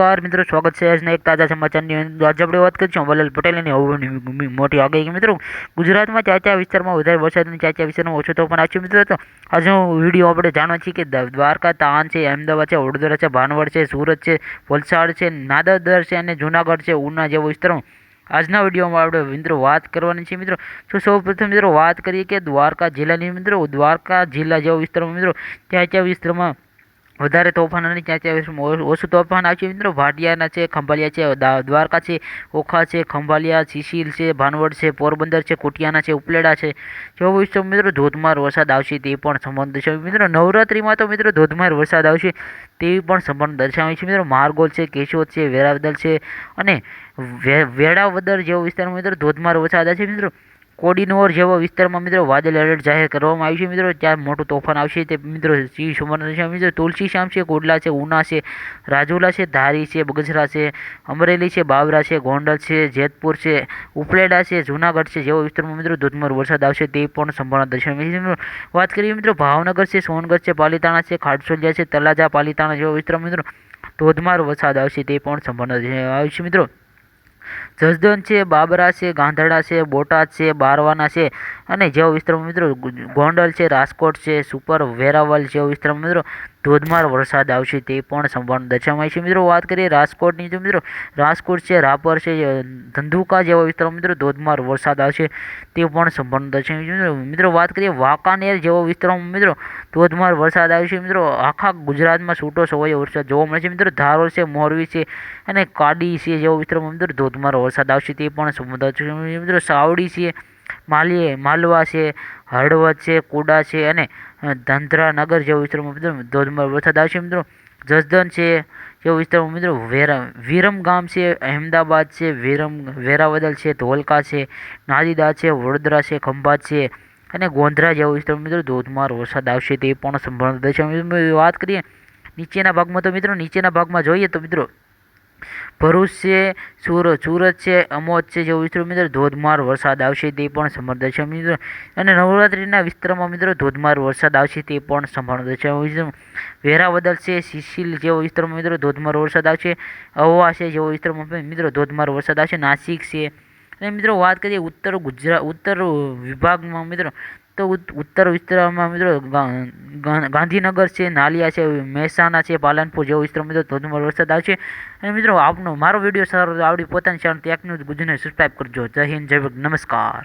નમસ્કાર મિત્રો, સ્વાગત છે આજના એક તાજા સમાચારની. આજે આપણે વાત કરીશું વલ્લભ પટેલની હવાની મોટી આગાહી. મિત્રો, ગુજરાતમાં ચાચા વિસ્તારમાં વધારે વરસાદ અને ચાચા વિસ્તારમાં ઓછો તો પણ આવ્યો મિત્રો. તો આજનો વીડિયો આપણે જાણવા છીએ કે દ્વારકા, તાન છે અમદાવાદ છે, વડોદરા છે, ભાનવડ છે, સુરત છે, વલસાડ છે, નાદરદર છે અને જૂનાગઢ છે, ઉના જેવો વિસ્તારો આજના વિડીયોમાં આપણે મિત્રો વાત કરવાની છે મિત્રો. તો સૌ પ્રથમ મિત્રો વાત કરીએ કે દ્વારકા જિલ્લાની. મિત્રો, દ્વારકા જિલ્લા જેવો વિસ્તારમાં મિત્રો ત્યાં વિસ્તારમાં વધારે તોફાન અને ત્યાં ત્યાં ઓછું તોફાન આવ્યું મિત્રો. ભાટિયાના છે, ખંભાલિયા છે દ્વારકા છે, ઓખા છે, ખંભાલિયા, સિસીલ છે, ભાનવડ છે, પોરબંદર છે, કોટિયાના છે, ઉપલેડા છે. જેવો વિસ્તાર મિત્રો ધોધમાર વરસાદ આવશે તે પણ સંબંધ છે. મિત્રો નવરાત્રિમાં તો મિત્રો ધોધમાર વરસાદ આવશે તેવી પણ સંબંધ દર્શાવે છે. મિત્રો મારગોલ છે, કેશોદ છે વેરાવદર છે અને વેળાવદર જેવો વિસ્તારમાં મિત્રો ધોધમાર વરસાદ છે. મિત્રો કોડીનોર જેવા વિસ્તારમાં મિત્રો વાદળ એલર્ટ જાહેર કરવામાં આવ્યું છે. મિત્રો, ત્યાં મોટું તોફાન આવશે. તે મિત્રો શ્રી સુમર્ણ છે. મિત્રો, તુલસી શ્યામ છે, કોડલા છે, ઉના છે, રાજુલા છે, ધારી છે, બગસરા છે, અમરેલી છે બાબરા છે, ગોંડલ છે, જેતપુર છે, ઉપલેડા છે, જૂનાગઢ છે જેવા વિસ્તારમાં મિત્રો ધોધમાર વરસાદ આવશે તે પણ સંભાવના દર્શાવી મિત્રો, વાત કરીએ મિત્રો ભાવનગર છે, સોનગઢ છે, પાલીતાણા છે ખાડસોલિયા છે તલાજા પાલીતાણા જેવા વિસ્તારમાં મિત્રો ધોધમાર વરસાદ આવશે તે પણ સંભાવના આવ્યું છે. મિત્રો જસદણ છે, બાબરા છે ગાંધડા છે, બોટાદ છે, બારવાના છે અને જેવા વિસ્તારમાં મિત્રો ગોંડલ છે, રાજકોટ છે, સુપર વેરાવલ જેવો વિસ્તારમાં મિત્રો ધોધમાર વરસાદ આવશે તે પણ સંભાવના દર્શાવાય છે. મિત્રો, વાત કરીએ રાજકોટની, તો મિત્રો, રાજકોટ છે, રાપર છે ધંધુકા જેવા વિસ્તારો મિત્રો ધોધમાર વરસાદ આવશે તે પણ સંભાવના દર્શાવી છે. મિત્રો વાત કરીએ વાંકાનેર જેવા વિસ્તારોમાં મિત્રો ધોધમાર વરસાદ આવશે મિત્રો, આખા ગુજરાતમાં છૂટો સવાયો વરસાદ જોવા મળે છે. મિત્રો, ધારોલ છે, મોરબી છે અને કાડી છે જેવા વિસ્તારોમાં મિત્રો ધોધમાર વરસાદ આવશે તે પણ સંભાવના મિત્રો, સાવડી છે માલીએ, માલવા છે, હળવદ છે, કુડા છે અને ધંધરાનગર જેવો વિસ્તારમાં મિત્રો ધોધમાર વરસાદ આવશે મિત્રો. જસદન છે જેવો વિસ્તારમાં મિત્રો વેરા, વિરમ ગામ છે, અહેમદાબાદ છે, વિરમ, વેરાવદલ છે, ધોલકા છે, નાદીદા છે, વડોદરા છે, ખંભાત છે અને ગોંધરા જેવો વિસ્તારમાં મિત્રો ધોધમાર વરસાદ આવશે તે પણ સંભાવના દર્શાવી વાત કરીએ નીચેના ભાગમાં તો મિત્રો, નીચેના ભાગમાં જોઈએ તો મિત્રો ભરૂચ છે સુરત સુરત છે, અમોદ છે જેવું વિસ્તાર મિત્રો ધોધમાર વરસાદ આવશે તે પણ સમર્થ છે મિત્રો. અને નવરાત્રિના વિસ્તારમાં મિત્રો ધોધમાર વરસાદ આવશે તે પણ સંભાળો છે. વેરાવદલ છે, સિસિલ જેવો વિસ્તારમાં મિત્રો ધોધમાર વરસાદ આવશે. અહવા છે જેવો વિસ્તારમાં મિત્રો ધોધમાર વરસાદ આવશે. નાસિક છે. અને મિત્રો વાત કરીએ ઉત્તર ગુજરાત, ઉત્તર વિભાગમાં મિત્રો તો ઉત્તર વિસ્તારમાં મિત્રો ગાંધીનગર છે, નાલિયા છે, મહેસાણા છે, પાલનપુર જેવો વિસ્તાર મિત્રો ધોધમાર વરસાદ આવશે અને મિત્રો આપનો મારો વીડિયો સારો આવડી પોતાની ચેનલ ટેક ન્યૂઝ ગુજરાતને સબસ્ક્રાઈબ કરજો. જય હિન્દ, જય નમસ્કાર.